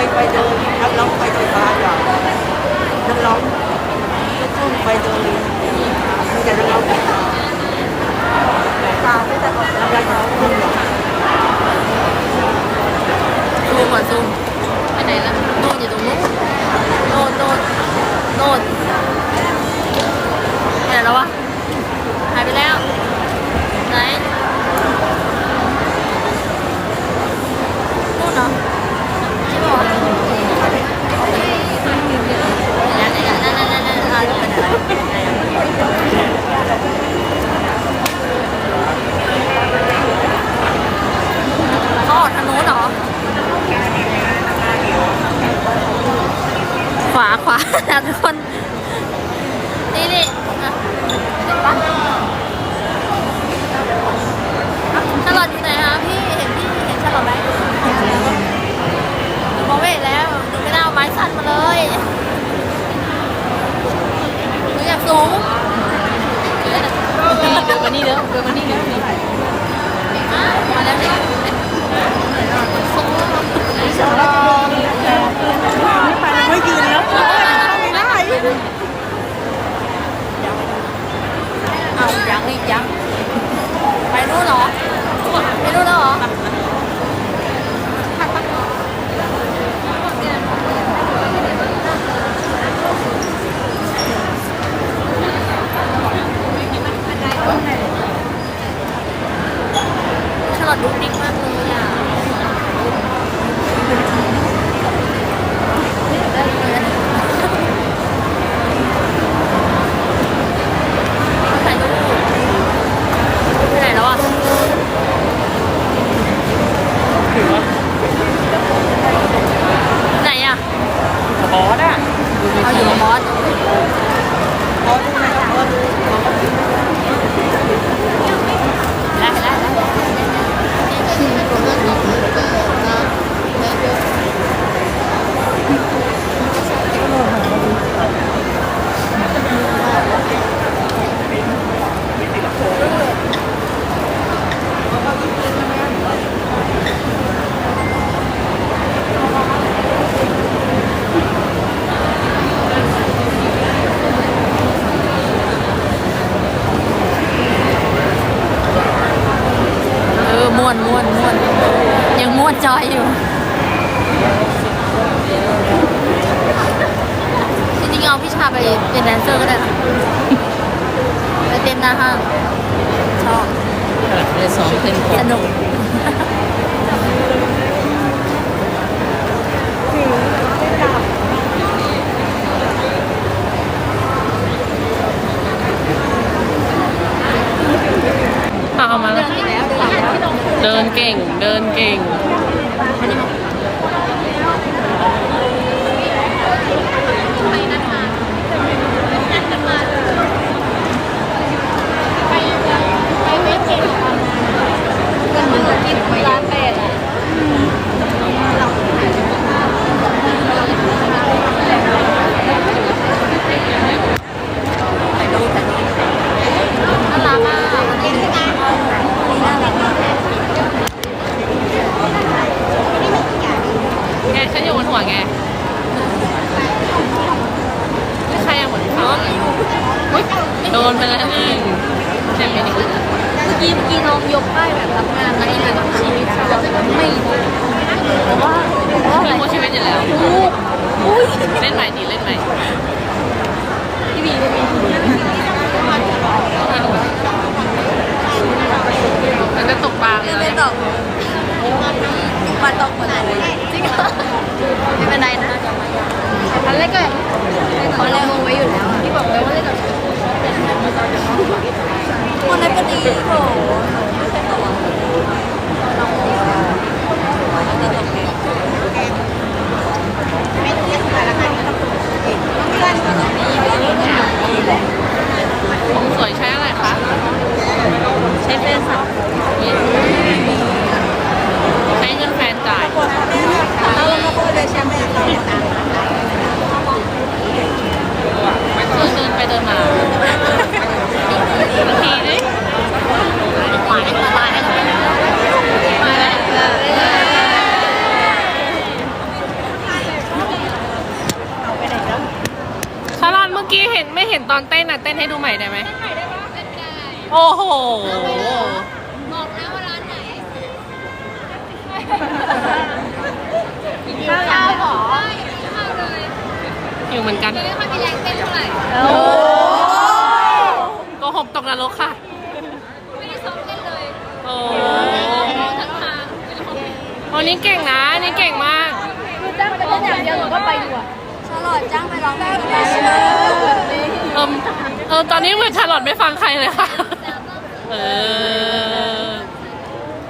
ไปไปเตยไปเดินนักร้องไปเตยฟ้าก่อนนักร้องลูกทุ่งไปเตยมีแต่นักร้องไปฟ้าฟ้าไม่แต่ก่อนนักร้องลูกหรอซูมก่อนซูมไปไหนแล้วโน่นอยู่ตรงนู้นโน่นโน่นโน่นไปไหนแล้ววะหายไปแล้ว ไหนนู่นเหรอใช่ป่ะนั่นนั่นนั่นนั่นนั่นนั่นไปไหนเขาออกทางนู้นเหรอ ขวาขวา ทุกคน นี่นี่อะเห็นปะชาลอตอยู่ไหนคะพี่ เห็นพี่เห็นชาลอตไหมมองไม่เห็นแล้วหนูไม่ได้เอาไม้สั้นมา เลยหนูอยากสูงเดินมานี่เด้อเดินมานี่เด้ออะมาแล้วนี่สูงไม่ยืนแล้วไม่ได้เอายังอีกยังไปนู่นเหรอไปนู่นแล้วเหรอ ชลอดดุกดิกมากเลยอะได้เลยถ่ายรูปไปไหนแล้วอะ ไหนอะ บอสอะ เอาอยู่กับบอส บอสดูไหนบอสดู ได้ได้ได้เออม่วนม่วนม่วน ยังม่วนจอยอยู่ จริงๆเอาพี่ชาไปเป็นแดนเซอร์ก็ได้นะไปเต้นหน้าห้างชอบเลยสองเต็มสนุกเอามาแล้ว เดินเก่ง เดินเก่ง ร้านเป็ดอะถ่ายรูปถ่ายรูปน่ารักอะกินใช่ไหมน่ารักมาก แกฉันอยู่บนหัวแกไม่ใครอะเหมือนเขาอุ๊ยโด นไปแล้วนึ่งเจ็บไปหนึ่งเมื่อกี้เมื่อกี้น้องยกป้ายแบบรับงานอะไรเลยต้องชีวิตเราไม่เพราะว่าเพราะว่าอะไรมีโมชีวิตอยู่แล้วอุ้ยเล่นใหม่ดีเล่นใหม่พี่บีพี่บีมันจะตกปลาเลยไม่ตกมันตกหมดเลยจริงเหรอไม่เป็นไรนะอันแรกก็ตอนแรกลงไว้อยู่แล้วที่บอกเลยว่าเล่นกับ คนนั้นก็ดีโอ้โหไม่ผมสวยใช้อะไรคะใช้เฟซค่ะใช้เงินแฟนจ่ายเราเราก็เลยแชมป์ไปต่อเดิน เดินไปเดินมาบาทีนี่หวานอันตรายนะมาแล้วชาลอนเมื่อกี้เห็นไม่เห็นตอนเต้นนะเต้นให้ดูใหม่ได้ไหมเต้นได้โอ้โห บอกนะว่าร้านไหน ข้าว อยู่เหมือนกันไม่ค่อยมีแรงเต้นเท่าไหร่โอ้โกหกตกนรกค่ะ ไม่ได้ซ้อมเต้นเลยโอ้ทั้งทางไม่ได้ซ้อมเต้นโอ้นี่เก่งนะนี่เก่งมากจ้างไปเต้นอย่างเดียวหนูก็ไปอยู่อะชลอดจ้างไปร้องเพลงได้เอิมเออตอนนี้เหมือนชาลอตไม่ฟังใครเลยค่ะ เออ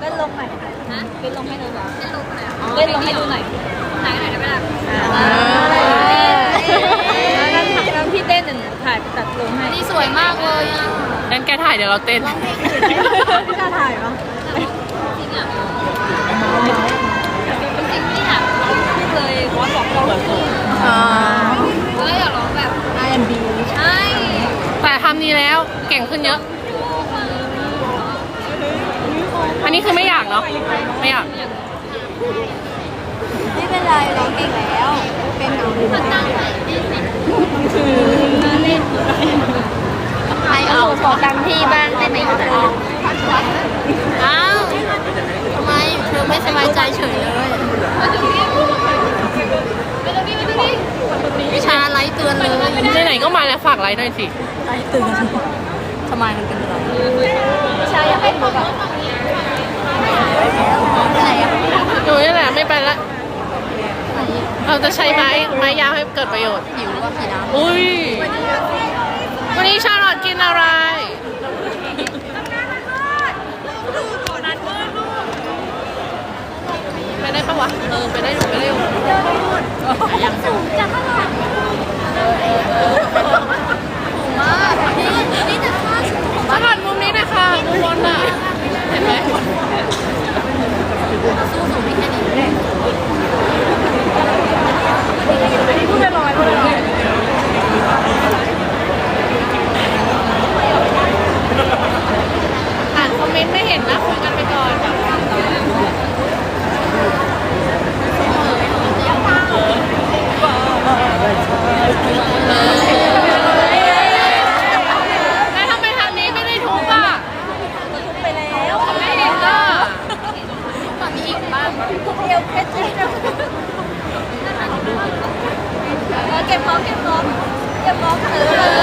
เต้นลงหน่อยฮะเต้นลงให้ดูเหรอเต้นลงไหนเต้นลงให้ดูหน่อยไหนไหนได้ไหมล่ะงั้นงั้นพี่เต้น หนึ่งถ่ายตัดลงให้นี่สวยมากเลยอะงั้นแกถ่ายเดี๋ยวเราเต้นไม่กล้าถ่ายปะจริงอะจริงไม่อยากร้องเลยบอสบอกเราเลยอ่าก็อยากร้องแบบ R&B ใช่แต่ทำดีแล้วเก่งขึ้นเยอะ อันนี้คือไม่อยากเนาะไม่อยากไม่เป็นไรร้องเก่งแล้ว เป็นหนูมันตั้งใจ ไอเอาขอตังค์พี่บ้างได้ไหมอ้าวทำไมเธอไม่สบายใจเฉยเลยมาดูนี่มาดูนี่มาดูนี่วิชาไลฟ์เตือนเลยไหนๆก็มาแล้วฝากไลค์หน่อยสิไล่เตือนทำไมมันเป็นไร วิชายังไม่ถูกอะไหนอะ อยู่นี่แหละไม่ไปละ เราจะใช้ ไม้ไม้ยาวให้เกิดประโยชน์ หิวก็ผีน้ำอุ้ย วันนี้ชาลอตกินอะไร ไปได้ปะวะ เออ ไปได้อยู่ไปได้อยู่ยังสูงจะข้างหลังสูงมากนี่นี่แต่ข้าสูงชาลอตมุมนี้นะคะมุมบนน่ะ เห็นไหมสู้สูงไม่แค่นี้ พูดลอยๆพูดลอย อ่านคอมเมนต์ไม่เห็นนะ คุยกันไปก่อน แล้วทำไมทางนี้ไม่ได้ทุบอะ ไปแล้ว ไม่เห็นอะ ก่อนมีอีกบ้าง เดียวแค่จิ๊บ เออเก็บพร้อมเก็บพร้อม เก็บพร้อมเออ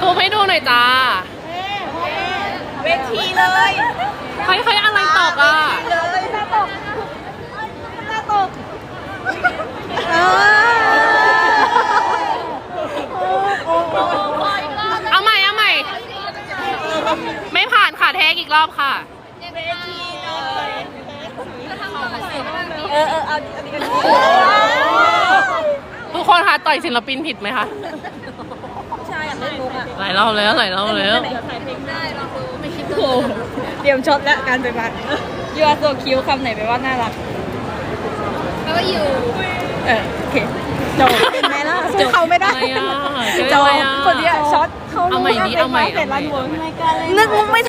ทุบให้ดูหน่อยจ้า เวทีเลย เฮ้ยเฮ้ยอะไรตกอะ เลยหน้าตกหน้าตกเออ เอาใหม่ เอาใหม่ ไม่ผ่านค่ะเทคอีก รอบค่ะ เวทีเลยเออเออเอาอันนี้กันทุกคนคะต่อยศิลปินผิดไหมคะใช่อยากเล่นมุกอะหลายรอบแล้วหลายรอบแล้วได้ลองดูไม่คิดโอ้เตรียมช็อตแล้วการไปบัตยูอาโซคิวคำไหนไปว่าน่ารักแปลว่าอยู่เออโอเคจบเห็นไหมล่ะสู้เขาไม่ได้อะไรอะเจอจอะบไรอะคนนี้ช็อตเขาเอาใหม่ดิเอาใหม่เสร็จเอาใหม่รันเวิร์กไม่กล้าเล่นนึกมุกไม่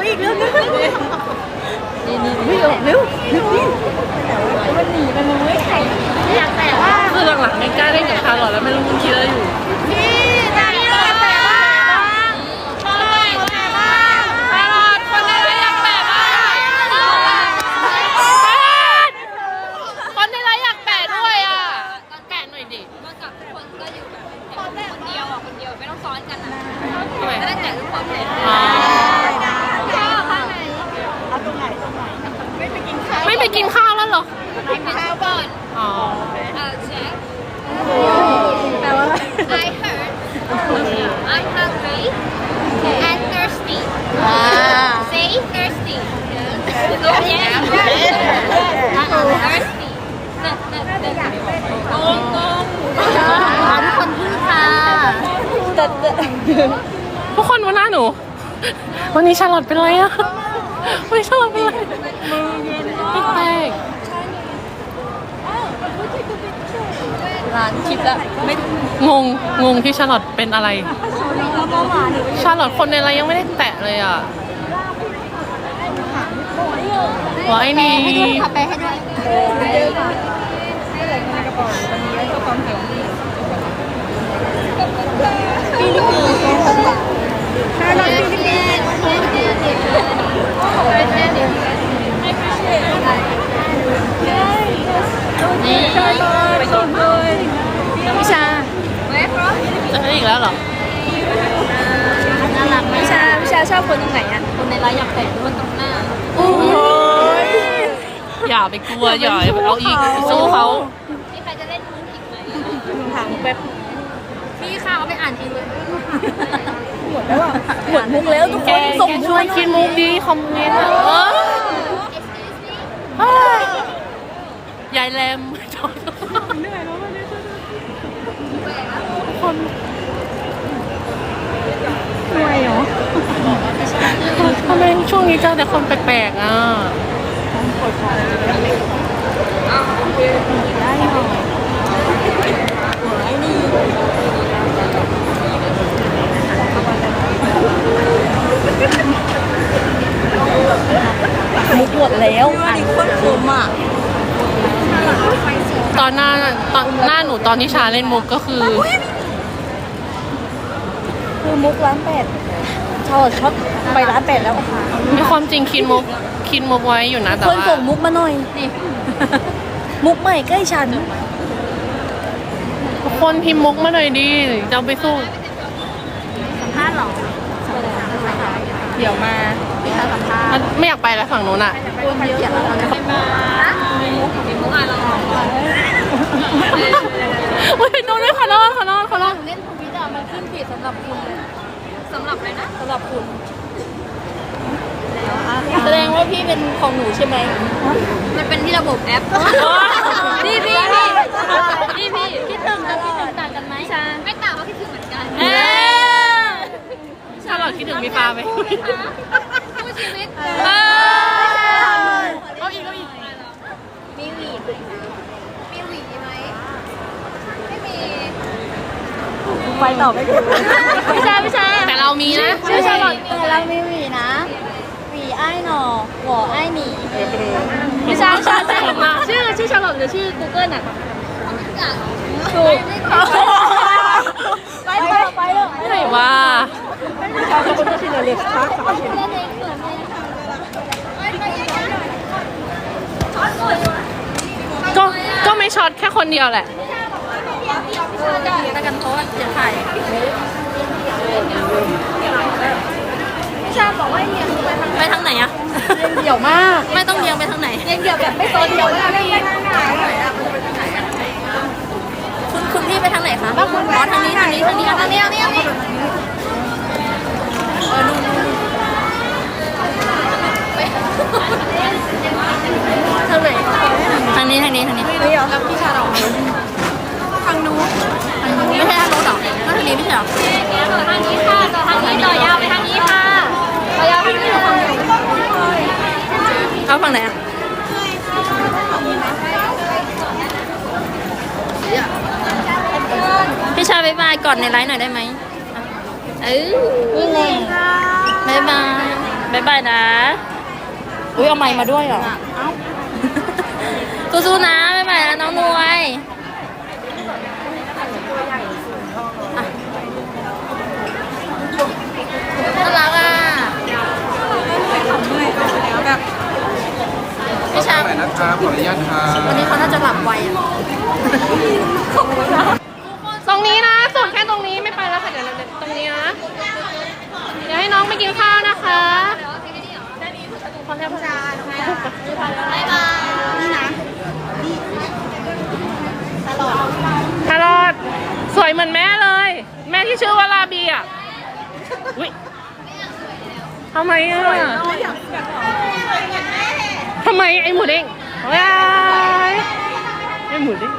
กเกงกงทุกคนพึ่งค่ะแต่พวกคนวันหน้าหนู วันนี้ชาลอตเป็นไรอะไม่ชาอตเป็นไรมือเย็นมากแปลกร้านคิดละไม่งงงงที่ชาลอตเป็นอะไร ชาลอตคนในอะไรยังไม่ได้แตะเลยอะว่าไอ้นี่ไปให้ด้วย ทาแปลให้ด้วยนี่วิชาจะได้อีกแล้วเหรอน่ารักไหมวิชาวิชาชอบคนตรงไหนอะคนในลน์อยากแต่งคนตรงหน้าอย่าไปกลัวอย่าไปเอาอีกสู้เขา มีใครจะเล่นมุกอีกไหมถามแบบพี่ค่ะเอาไปอ่านเองเลยหมดมุกแล้วทุกแกคนส่งแกมุกช่วยคิดมุกดีคอมเมนต์อะเออเฮ้ยยายแรมคนทำไมเหรอทำไมช่วงนี้เจอแต่คนแปลกๆอะ มุกหมดแล้วอ่านคนคมอะตอนหน้าตอนหน้าหนูตอนที่ชาเล่นมุกก็คือ คือมุกร้านแปดชอบชอบไปร้านแปดแล้วค่ะมีความจริงคิดมุกคิดมุกไว้อยู่นะแต่คนว่าส่งมุกมาหน่อยนี่มุกใหม่ใกล้ฉัน ทุกคนพิมพ์มุกมาหน่อยดิจะเอาไปสู้สัมภาษณ์หรอ เดี๋ยวมาวิชาสัมภาษณ์มันไม่อยากไปแล้วฝั่งนู้นอะคนเยอะแล้วนะไม่มามีมุกมีมุกอ่านเราอุ้ยโดนเลยขอโทษขอโทษขอโทษเล่นทวิตอะมันขึ้นผิดสำหรับคุณเลยสำหรับอะไรนะสำหรับคุณแสดงว่าพี่เป็นของหนูใช่ไหม มันเป็นที่ระบบแอปพี่พี่พี่พี่พี่คิดถึงกันคิดถึงต่างกันไหมใช่ไม่ต่างว่าคิดถึงเหมือนกันเอ๊ะชาล อคิดถึงมีฟ้าไหมคู่ชีวิตเออเอาอีกเอาอีกมีหวีมีหวีไหมไม่มีไปต่อไม่ได้ไม่ใช่ไม่ใช่แต่เรามีนะชื่อชาลอตแต่เรามีหวีนะหวีไอ้หนอหัวไอ้หนีไม่ใช่ไม่ใช่ชื่อชื่อชาลอตหรือชื่อ Google อะถูกไปไปไปเลยไหนว่า ชาวคนก็ชินเรียกทักก็ก็ไม่ช็อตแค่คนเดียวแหละตะกันโต๊ะจะถ่ายชาบอกว่าเรียงไปทางไหนอะเดี่ยวมากไม่ต้องเรียงไปทางไหนเรียงเดี่ยวแบบไม่โซนเดี่ยวไม่ไม่คุณคุณพี่ไปทางไหนคะอ๋อทางนี้ทางนี้ทางนี้ทางนี้ทางนี้ ทางนี้เออดูดูทางไหนทางนี้ทางนี้ทางนี้ไม่เอาแล้วพี่ชาดอกทางนู้นทางนู้นไม่ใช่ทางนู้นหรอก็ทางนี้ไม่ใช่หรอต่อทางนี้ค่ะต่อทางนี้ต่อยาวไปทางนี้ค่ะต่อยาวไปทางนี้ฝั่งนี้เอาฝั่งไหนอะพี่ชายบายบายก่อนในไลฟ์หน่อยได้ไหม เออนี่ไงบายบายบายบายนะ อุ้ยเอาไม้มาด้วยเหรอสู้ๆนะบายบายนะน้องนวยน่ารักอะพี่ชายหน่อยนะครับขออนุญาตครับวันนี้เขาน่าจะหลับไวอะต รงนี้นะสุดแค่ตรงนี้ไม่ไปแล้วค่ะเดี๋ยวเราเดี๋ยวตรงนี้นะเดี๋ยวให้น้องไปกินข้าวนะคะขอแค่พาบายบายนี่นะทารอดสวยเหมือนแม่เลย แม่ที่ชื่อว่าลาบีอะอุ๊ยทำไมอะทำไมไอ้หมูเด้งว้ายไอ้หมูเด้ง